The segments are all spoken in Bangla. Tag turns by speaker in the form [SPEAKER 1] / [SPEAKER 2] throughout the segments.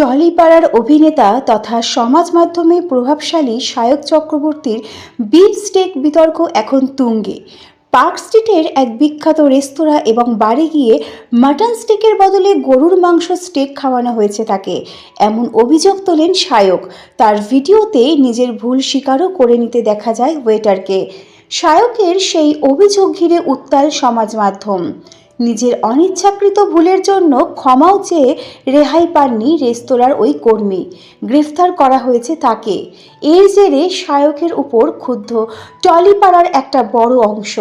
[SPEAKER 1] টলিপাড়ার অভিনেতা তথা সমাজ মাধ্যমে প্রভাবশালী সায়ক চক্রবর্তীর বিফ স্টেক বিতর্ক এখন তুঙ্গে। পার্ক স্ট্রিটের এক বিখ্যাত রেস্তোরাঁ এবং বাড়ি গিয়ে মাটন স্টেকের বদলে গরুর মাংস স্টেক খাওয়ানো হয়েছে তাকে। এমন অভিযোগ তোলেন সায়ক তার ভিডিওতে নিজের ভুল স্বীকারও করে নিতে দেখা যায় ওয়েটারকে। সায়কের সেই অভিযোগ ঘিরে উত্তাল সমাজ মাধ্যম। নিজের অনিচ্ছাকৃত ভুলের জন্য ক্ষমাও চেয়ে রেহাই পাননি রেস্তোরাঁর ওই কর্মী। গ্রেফতার করা হয়েছে তাকে। এর জেরে সায়কের উপর ক্ষুব্ধ টলিপাড়ার একটা বড় অংশ।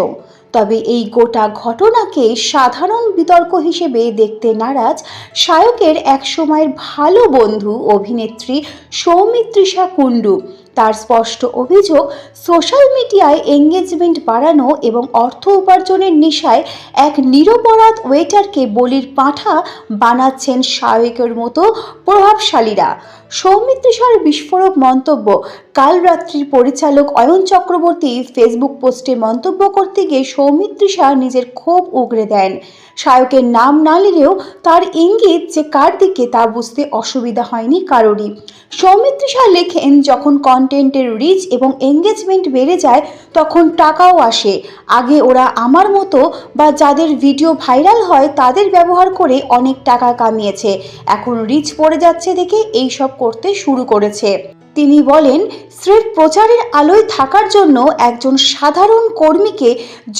[SPEAKER 1] তবে এই গোটা ঘটনাকে সাধারণ বিতর্ক হিসেবে দেখতে নারাজ সায়কের একসময়ের ভালো বন্ধু অভিনেত্রী সৌমিত্রিষা কুণ্ডু। তার স্পষ্ট অভিযোগ, সোশ্যাল মিডিয়ায় এঙ্গেজমেন্ট বাড়ানো এবং অর্থ উপার্জনের নেশায় এক নিরপরাধ ওয়েটারকে বলির পাঁঠা বানাচ্ছেন সায়কের মতো প্রভাবশালীরা। সৌমিত্রিষার বিস্ফোরক মন্তব্য, কাল রাত্রির পরিচালক অয়ন চক্রবর্তী ফেসবুক পোস্টে মন্তব্য করতে গিয়ে সৌমিত্রিষা নিজের ক্ষোভ উগরে দেন। সায়কের নাম না নিলেও তার ইঙ্গিত যে কার দিকে তা বুঝতে অসুবিধা হয়নি কারোরই। সৌমিত্রিষা লেখেন, যখন কন্টেন্টের রিচ এবং এঙ্গেজমেন্ট বেড়ে যায়, তখন টাকাও আসে। আগে ওরা আমার মতো বা যাদের ভিডিও ভাইরাল হয় তাদের ব্যবহার করে অনেক টাকা কামিয়েছে। এখন রিচ পড়ে যাচ্ছে দেখে এইসব করতে শুরু করেছে। তিনি বলেন, স্রেফ প্রচারের আলোয় থাকার জন্য একজন সাধারণ কর্মীকে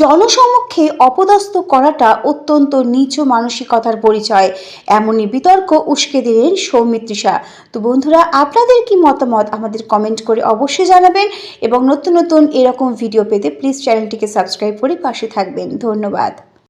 [SPEAKER 1] জনসমক্ষে অপদস্থ করাটা অত্যন্ত নিচু মানসিকতার পরিচয়। এমনই বিতর্ক উস্কে দিলেন সৌমিত্রিষা তো বন্ধুরা, আপনাদের কি মতামত? আমাদের কমেন্ট করে অবশ্যই জানাবেন এবং নতুন নতুন এরকম ভিডিও পেতে প্লিজ চ্যানেলটিকে সাবস্ক্রাইব করে পাশে থাকবেন। ধন্যবাদ।